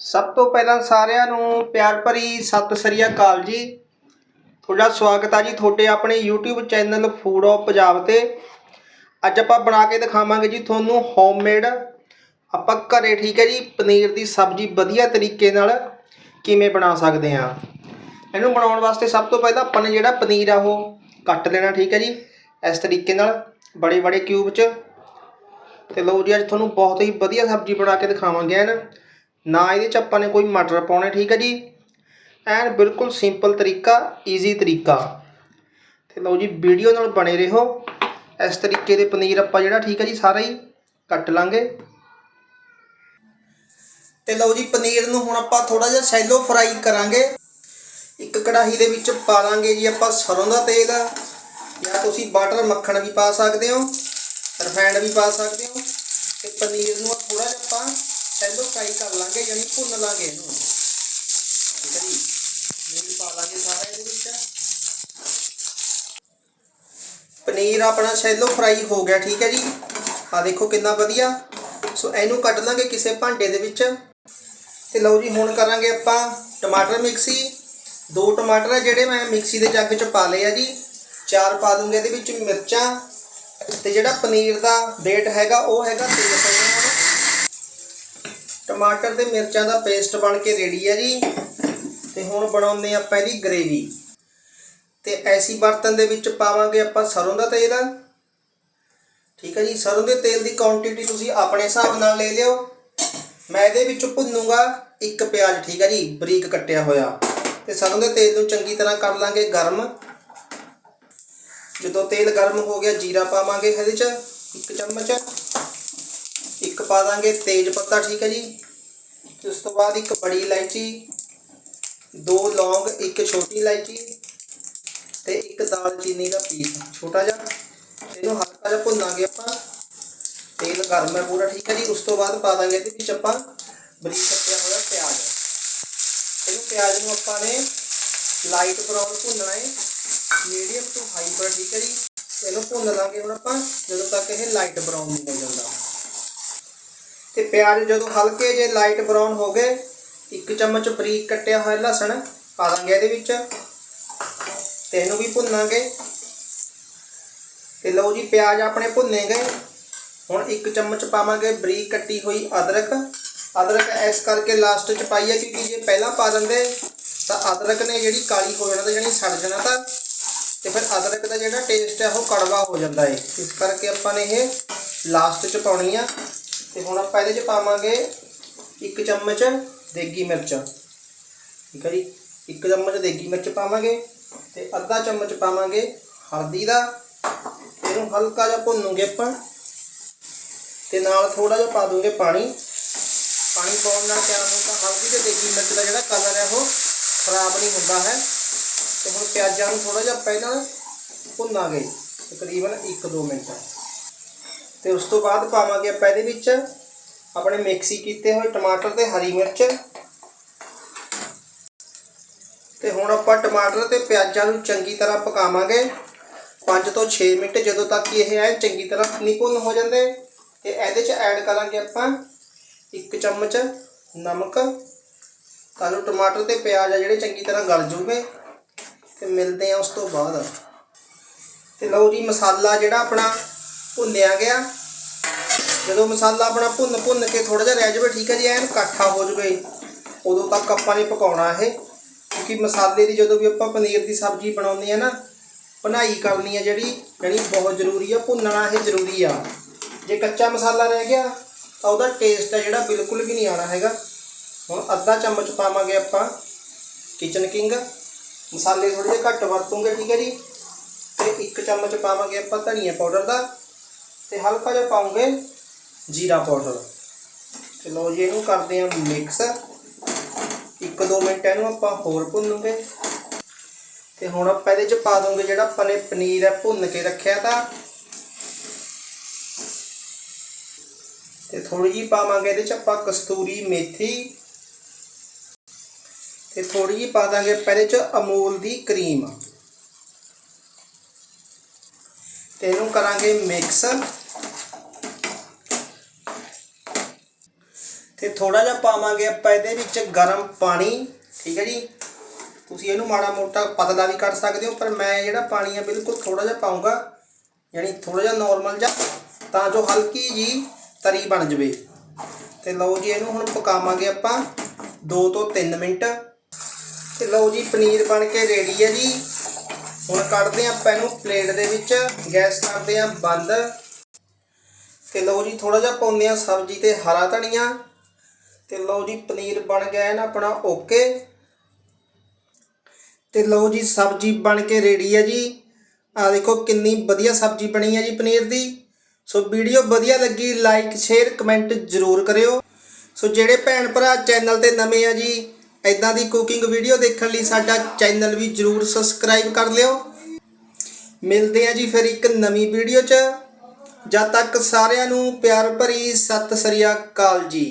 ਸਭ ਤੋਂ ਪਹਿਲਾਂ ਸਾਰਿਆਂ ਨੂੰ ਪਿਆਰ ਭਰੀ ਸਤਿ ਸ੍ਰੀ ਅਕਾਲ ਜੀ। ਤੁਹਾਡਾ ਸਵਾਗਤ ਆ ਜੀ ਤੁਹਾਡੇ ਆਪਣੇ YouTube channel food of Punjab ਤੇ। ਅੱਜ ਆਪਾਂ ਬਣਾ ਕੇ ਦਿਖਾਵਾਂਗੇ ਜੀ ਤੁਹਾਨੂੰ ਹੋਮਮੇਡ ਆਪਾਂ ਘਰੇ ਠੀਕ ਹੈ ਜੀ, ਪਨੀਰ ਦੀ ਸਬਜ਼ੀ ਵਧੀਆ ਤਰੀਕੇ ਨਾਲ ਕਿਵੇਂ ਬਣਾ ਸਕਦੇ ਹਾਂ। ਇਹਨੂੰ ਬਣਾਉਣ ਵਾਸਤੇ ਸਭ ਤੋਂ ਪਹਿਲਾਂ ਆਪਾਂ ਨੇ ਜਿਹੜਾ ਪਨੀਰ ਆ ਉਹ ਕੱਟ ਲੈਣਾ ਠੀਕ ਹੈ ਜੀ, ਇਸ ਤਰੀਕੇ ਨਾਲ ਬੜੇ ਬੜੇ ਕਿਊਬ 'ਚ। ਤੇ ਲਓ ਜੀ, ਅੱਜ ਤੁਹਾਨੂੰ ਬਹੁਤ ਹੀ ਵਧੀਆ ਸਬਜ਼ੀ ਬਣਾ ਕੇ ਦਿਖਾਵਾਂਗੇ ਐਨ ਨਾ ਇਹਦੇ 'ਚ ਆਪਾਂ ਨੇ ਕੋਈ ਮਟਰ ਪਾਉਣੇ, ਠੀਕ ਹੈ ਜੀ? ਐਨ ਬਿਲਕੁਲ ਸਿੰਪਲ ਤਰੀਕਾ ਈਜ਼ੀ ਤਰੀਕਾ। ਤੇ ਲਓ ਜੀ, ਵੀਡੀਓ ਨਾਲ ਬਣੇ ਰਹੋ। ਇਸ ਤਰੀਕੇ ਦੇ ਪਨੀਰ ਆਪਾਂ ਜਿਹੜਾ, ਠੀਕ ਹੈ ਜੀ, ਸਾਰਾ ਹੀ ਕੱਟ ਲਾਂਗੇ। ਤੇ ਲਓ ਜੀ, ਪਨੀਰ ਨੂੰ ਹੁਣ ਆਪਾਂ ਥੋੜਾ ਜਿਹਾ ਸ਼ੈਲੋ ਫਰਾਈ ਕਰਾਂਗੇ। ਇੱਕ ਕੜਾਹੀ ਦੇ ਵਿੱਚ ਪਾ ਲਾਂਗੇ ਜੀ ਆਪਾਂ ਸਰੋਂ ਦਾ ਤੇਲ। ਜਾਂ ਤੁਸੀਂ ਬਟਰ ਮੱਖਣ ਵੀ ਪਾ ਸਕਦੇ ਹੋ ਰਿਫਾਈਂਡ ਵੀ ਪਾ ਸਕਦੇ ਹੋ। ਤੇ ਪਨੀਰ ਨੂੰ ਥੋੜਾ ਜਿਹਾ ਆਪਾਂ ਸ਼ੈਲੋ ਫਰਾਈ ਕਰ ਲਾਂਗੇ, ਯਾਨੀ ਭੁੰਨ ਲਾਂਗੇ ਇਹਨੂੰ। ਠੀਕ ਹੈ ਜੀ? ਪਨੀਰ ਪਾ ਲਾਂਗੇ ਸਾਰਾ ਇਹਦੇ ਵਿੱਚ। ਪਨੀਰ ਆਪਣਾ ਸ਼ੈਲੋ ਫਰਾਈ ਹੋ ਗਿਆ, ਠੀਕ ਹੈ ਜੀ? ਆ ਦੇਖੋ ਕਿੰਨਾ ਵਧੀਆ। ਸੋ ਇਹਨੂੰ ਕੱਢ ਲਾਂਗੇ ਕਿਸੇ ਭਾਂਡੇ ਦੇ ਵਿੱਚ। ਤੇ ਲਓ ਜੀ, ਹੁਣ ਕਰਾਂਗੇ ਆਪਾਂ ਟਮਾਟਰ ਮਿਕਸੀ। ਦੋ ਟਮਾਟਰ ਆ ਜਿਹੜੇ ਮੈਂ ਮਿਕਸੀ ਦੇ ਜੱਗ 'ਚ ਪਾ ਲਏ ਆ ਜੀ। ਚਾਰ ਪਾ ਦੂੰਗੇ ਇਹਦੇ ਵਿੱਚ ਮਿਰਚਾਂ। ਤੇ ਜਿਹੜਾ ਪਨੀਰ ਦਾ weight ਹੈਗਾ, ਉਹ ਹੈਗਾ 300 ਗ੍ਰਾਮ ਟਮਾਟਰ ਤੇ ਮਿਰਚਾਂ ਦਾ ਪੇਸਟ ਬਣ ਕੇ ਰੈਡੀ ਹੈ ਜੀ। ਤੇ ਹੁਣ ਬਣਾਉਂਦੇ ਆਪਾਂ ਇਹਦੀ ਗ੍ਰੇਵੀ। ਤੇ ਐਸੀ ਬਰਤਨ ਦੇ ਵਿੱਚ ਪਾਵਾਂਗੇ ਆਪਾਂ ਸਰੋਂ ਦਾ ਤੇਲ। ਠੀਕ ਹੈ ਜੀ, ਸਰੋਂ ਦੇ ਤੇਲ ਦੀ ਕੁਆਂਟੀਟੀ ਤੁਸੀਂ ਆਪਣੇ ਹਿਸਾਬ ਨਾਲ ਲੈ ਲਿਓ। ਮੈਂ ਇਹਦੇ ਵਿੱਚ ਭੁੰਨੂਗਾ ਇੱਕ ਪਿਆਜ਼, ਠੀਕ ਹੈ ਜੀ, ਬਰੀਕ ਕੱਟਿਆ ਹੋਇਆ। ਤੇ ਸਰੋਂ ਦੇ ਤੇਲ ਨੂੰ ਚੰਗੀ ਤਰ੍ਹਾਂ ਕਰ ਲਾਂਗੇ ਗਰਮ। ਜਦੋਂ ਤੇਲ ਗਰਮ ਹੋ ਗਿਆ, ਜੀਰਾ ਪਾਵਾਂਗੇ ਇਹਦੇ 'ਚ ਇੱਕ ਚਮਚ। ਪਾ ਦਾਂਗੇ ਤੇਜ ਪੱਤਾ ਠੀਕ ਹੈ ਜੀ ਤੇ ਉਸ ਤੋਂ ਬਾਅਦ ਇੱਕ ਬੜੀ ਇਲਾਇਚੀ ਦੋ ਲੌਂਗ ਇੱਕ ਛੋਟੀ ਇਲਾਇਚੀ ਤੇ ਇੱਕ ਦਾਲਚੀਨੀ ਦਾ ਪੀਸ ਛੋਟਾ ਜਿਹਾ ਇਹਨੂੰ ਹਲਕਾ ਜਿਹਾ ਭੁੰਨਾਂਗੇ ਆਪਾਂ ਤੇਲ ਗਰਮ ਹੈ ਪੂਰਾ ਠੀਕ ਹੈ ਜੀ ਉਸ ਤੋਂ ਬਾਅਦ ਪਾ ਦਾਂਗੇ ਇਹਦੇ ਵਿੱਚ ਆਪਾਂ ਬਰੀਕ ਕੱਟਿਆ ਹੋਇਆ ਪਿਆਜ਼ ਇਹਨੂੰ ਪਿਆਜ਼ ਨੂੰ ਆਪਾਂ ਨੇ ਲਾਈਟ ਬਰਾਊਨ ਭੁੰਨਣਾ ਹੈ ਮੀਡੀਅਮ ਟੂ ਹਾਈ ਪਰ ਠੀਕ ਹੈ ਜੀ ਤੇ ਇਹਨੂੰ ਭੁੰਨ ਲਾਂਗੇ ਹੁਣ ਆਪਾਂ ਜਦੋਂ ਤੱਕ ਇਹ ਲਾਈਟ ਬਰਾਊਨ ਨਹੀਂ ਹੋ ਜਾਂਦਾ ਤੇ ਪਿਆਜ਼ ਜਦੋਂ ਹਲਕੇ ਜੇ ਲਾਈਟ ਬਰਾਊਨ ਹੋ ਗਏ, ਇੱਕ ਚਮਚ ਬਰੀਕ ਕੱਟਿਆ ਹੋਇਆ ਲਸਣ ਪਾ ਦਾਂਗੇ ਇਹਦੇ ਵਿੱਚ ਤੇ ਇਹਨੂੰ ਵੀ ਭੁੰਨਾਂਗੇ। ਤੇ ਲਓ ਜੀ, ਪਿਆਜ਼ ਆਪਣੇ ਭੁੰਨੇ ਗਏ। ਹੁਣ ਇੱਕ ਚਮਚ ਪਾਵਾਂਗੇ ਬਰੀਕ ਕੱਟੀ ਹੋਈ ਅਦਰਕ। ਅਦਰਕ ਇਸ ਕਰਕੇ ਲਾਸਟ ਚ ਪਾਈ ਹੈ ਕਿਉਂਕਿ ਜੇ ਪਹਿਲਾਂ ਪਾ ਦਿੰਦੇ, ਤਾਂ ਅਦਰਕ ਨੇ ਜਿਹੜੀ ਕਾਲੀ ਹੋ ਜਾਣਾ ਤਾਂ ਜਾਨੀ ਸੜ ਜਾਣਾ ਤਾਂ। ਤੇ ਫਿਰ ਅਦਰਕ ਦਾ ਜਿਹੜਾ ਟੇਸਟ ਹੈ ਉਹ ਕੜਵਾ ਹੋ ਜਾਂਦਾ ਹੈ ਇਸ ਕਰਕੇ ਆਪਾਂ ਨੇ ਇਹ ਲਾਸਟ ਚ ਪਾਉਣੀ ਆ। ਤੇ ਹੁਣ ਆਪਾਂ ਇਹਦੇ ਚ ਪਾਵਾਂਗੇ ਇੱਕ ਚਮਚ ਦੇਗੀ ਮਿਰਚ। ਠੀਕ ਹੈ ਜੀ? ਇੱਕ ਚਮਚ ਦੇਗੀ ਮਿਰਚ ਪਾਵਾਂਗੇ ਤੇ ਅੱਧਾ ਚਮਚ ਪਾਵਾਂਗੇ ਹਲਦੀ ਦਾ। ਇਹਨੂੰ ਹਲਕਾ ਜਿਹਾ ਭੁੰਨੂਗੇ ਆਪਾਂ ਤੇ ਨਾਲ ਥੋੜਾ ਜਿਹਾ ਪਾ ਦੂੰਗੇ ਪਾਣੀ। ਪਾਣੀ ਪਾਉਣ ਨਾਲ ਕਿਆ ਹੁੰਦਾ ਹਲਦੀ ਤੇ ਦੇਗੀ ਮਿਰਚ ਦਾ ਜਿਹੜਾ ਕਲਰ ਹੈ ਉਹ ਖਰਾਬ ਨਹੀਂ ਹੁੰਦਾ ਹੈ। ਤੇ ਹੁਣ ਪਿਆਜ਼ਾਂ ਨੂੰ ਥੋੜਾ ਜਿਹਾ ਪਹਿਲਾਂ ਭੁੰਨਾਂਗੇ ਤਕਰੀਬਨ 1-2 ਮਿੰਟ। ਤੇ ਉਸ ਤੋਂ ਬਾਅਦ ਪਾਵਾਂਗੇ ਆਪਾਂ ਇਹਦੇ ਵਿੱਚ ਆਪਣੇ ਮਿਕਸੀ ਕੀਤੇ ਹੋਏ ਟਮਾਟਰ ਤੇ ਹਰੀ ਮਿਰਚ। ਤੇ ਹੁਣ ਆਪਾਂ ਟਮਾਟਰ ਤੇ ਪਿਆਜ਼ਾਂ ਨੂੰ ਚੰਗੀ ਤਰ੍ਹਾਂ ਪਕਾਵਾਂਗੇ। 5 ਤੋਂ 6 ਮਿੰਟ ਜਦੋਂ ਤੱਕ ਕਿ ਇਹ ਐ ਚੰਗੀ ਤਰ੍ਹਾਂ ਨਹੀਂ ਭੁੰਨ ਹੋ ਜਾਂਦੇ। ਤੇ ਇਹਦੇ ਚ ਐਡ ਕਰਾਂਗੇ ਆਪਾਂ ਇੱਕ ਚਮਚ ਨਮਕ। ਤਾਂ ਜੋ ਟਮਾਟਰ ਤੇ ਪਿਆਜ਼ ਆ ਜਿਹੜੇ ਚੰਗੀ ਤਰ੍ਹਾਂ ਗਲ ਜੂਗੇ। ਤੇ ਮਿਲਦੇ ਆ ਉਸ ਤੋਂ ਬਾਅਦ। ਤੇ ਲਓ ਜੀ ਮਸਾਲਾ ਜਿਹੜਾ ਆਪਣਾ ਭੁੰਨਿਆ ਗਿਆ। ਜਦੋਂ ਮਸਾਲਾ ਆਪਣਾ ਭੁੰਨ ਭੁੰਨ ਕੇ ਥੋੜਾ ਜਿਹਾ ਰਹਿ ਜਾਵੇ, ਠੀਕ ਹੈ ਜੀ, ਐਨ ਇਕੱਠਾ ਹੋ ਜਾਵੇ। ਉਦੋਂ ਤੱਕ ਆਪਾਂ ਨੇ ਪਕਾਉਣਾ ਇਹ, ਕਿਉਂਕਿ ਮਸਾਲੇ ਦੀ ਜਦੋਂ ਵੀ ਆਪਾਂ ਪਨੀਰ ਦੀ ਸਬਜ਼ੀ ਬਣਾਉਂਦੇ ਆ ਨਾ, ਬਣਾਈ ਕਰਨੀ ਆ ਜਿਹੜੀ ਜਿਹੜੀ ਬਹੁਤ ਜ਼ਰੂਰੀ ਆ, ਭੁੰਨਣਾ ਇਹ ਜ਼ਰੂਰੀ ਆ। ਜੇ ਕੱਚਾ ਮਸਾਲਾ ਰਹਿ ਗਿਆ, ਤਾਂ ਉਹਦਾ ਟੇਸਟ ਆ ਜਿਹੜਾ ਬਿਲਕੁਲ ਵੀ ਨਹੀਂ ਆਣਾ ਹੈਗਾ। ਹੁਣ ਅੱਧਾ ਚਮਚ ਪਾਵਾਂਗੇ ਆਪਾਂ ਕਿਚਨ ਕਿੰਗ ਮਸਾਲੇ ਥੋੜੇ ਜਿਹੇ ਘੱਟ ਵਰਤੂਗੇ, ਠੀਕ ਹੈ ਜੀ। ਤੇ ਇੱਕ ਚਮਚ ਪਾਵਾਂਗੇ ਆਪਾਂ ਧਨੀਆ ਪਾਊਡਰ ਦਾ। ਤੇ ਹਲਕਾ ਜਿਹਾ ਪਾਉਂਗੇ। ਜੀਰਾ ਪਾਊਡਰ। ਚਲੋ ਜੀ, ਇਹਨੂੰ ਕਰਦੇ ਹਾਂ ਮਿਕਸ ਇੱਕ ਦੋ ਮਿੰਟ ਇਹਨੂੰ ਆਪਾਂ ਹੋਰ ਭੁੰਨੂਗੇ। ਤੇ ਹੁਣ ਆਪਾਂ ਇਹਦੇ ਚ ਪਾ ਦੋਗੇ ਜਿਹੜਾ ਆਪਾਂ ਨੇ ਪਨੀਰ ਹੈ, ਭੁੰਨ ਕੇ ਰੱਖਿਆ ਤਾਂ। ਤੇ ਥੋੜੀ ਜੀ ਪਾਵਾਂਗੇ ਇਹਦੇ ਚ ਆਪਾਂ ਕਸਤੂਰੀ ਮੇਥੀ। ਤੇ ਥੋੜੀ ਜੀ ਪਾ ਦਾਂਗੇ ਆਪਾਂ ਇਹਦੇ ਚ ਅਮੂਲ ਦੀ ਕਰੀਮ। ਤੇ ਇਹਨੂੰ ਕਰਾਂਗੇ ਮਿਕਸ ਤੇ ਥੋੜਾ ਜਿਹਾ ਪਾਵਾਂਗੇ ਆਪਾਂ ਇਹਦੇ ਵਿੱਚ ਗਰਮ ਪਾਣੀ, ਠੀਕ ਹੈ ਜੀ। ਤੁਸੀਂ ਇਹਨੂੰ ਮਾੜਾ ਮੋਟਾ ਪਤਲਾ ਵੀ ਕਰ ਸਕਦੇ ਹੋ, ਪਰ ਮੈਂ ਜਿਹੜਾ ਪਾਣੀ ਆ ਬਿਲਕੁਲ ਥੋੜਾ ਜਿਹਾ ਪਾਉਂਗਾ, ਯਾਨੀ ਥੋੜਾ ਜਿਹਾ ਨਾਰਮਲ ਜਿਹਾ, ਤਾਂ ਜੋ ਹਲਕੀ ਜੀ ਤਰੀ ਬਣ ਜਵੇ। ਤੇ ਲਓ ਜੀ ਇਹਨੂੰ ਹੁਣ ਪਕਾਵਾਂਗੇ ਆਪਾਂ 2 ਤੋਂ 3 ਮਿੰਟ। ਤੇ ਲਓ ਜੀ ਪਨੀਰ ਬਣ ਕੇ ਰੈਡੀ ਹੈ ਜੀ। ਹੁਣ ਕੱਢਦੇ ਆਪਾਂ ਇਹਨੂੰ ਪਲੇਟ ਦੇ ਵਿੱਚ, ਗੈਸ ਕਰਦੇ ਆ ਬੰਦ। ਤੇ ਲਓ ਜੀ ਥੋੜਾ ਜਿਹਾ ਪਾਉਂਦੇ ਆ ਸਬਜ਼ੀ ਤੇ ਹਰਾ ਧਨੀਆ। ਤੇ ਲਓ ਜੀ ਪਨੀਰ ਬਣ ਗਿਆ ਹੈ ਨਾ ਆਪਣਾ ਓਕੇ ਤੇ ਲਓ ਜੀ ਸਬਜ਼ੀ ਬਣ ਕੇ ਰੈਡੀ ਹੈ ਜੀ। ਆ ਦੇਖੋ ਕਿੰਨੀ ਵਧੀਆ ਸਬਜ਼ੀ ਬਣੀ ਹੈ ਜੀ ਪਨੀਰ ਦੀ। ਸੋ ਵੀਡੀਓ ਵਧੀਆ ਲੱਗੀ ਲਾਈਕ ਸ਼ੇਅਰ ਕਮੈਂਟ ਜ਼ਰੂਰ ਕਰਿਓ। ਸੋ ਜਿਹੜੇ ਭੈਣ ਭਰਾ ਚੈਨਲ ਤੇ ਨਵੇਂ ਆ ਜੀ ਇਦਾਂ ਦੀ ਕੁਕਿੰਗ ਵੀਡੀਓ ਦੇਖਣ ਲਈ ਸਾਡਾ ਚੈਨਲ ਵੀ ਜ਼ਰੂਰ ਸਬਸਕ੍ਰਾਈਬ ਕਰ ਲਿਓ। ਮਿਲਦੇ ਆ ਜੀ ਫਿਰ ਇੱਕ ਨਵੀਂ ਵੀਡੀਓ 'ਚ। ਜਦ ਤੱਕ ਸਾਰਿਆਂ ਨੂੰ ਪਿਆਰ ਭਰੀ ਸਤਿ ਸ੍ਰੀ ਅਕਾਲ ਜੀ।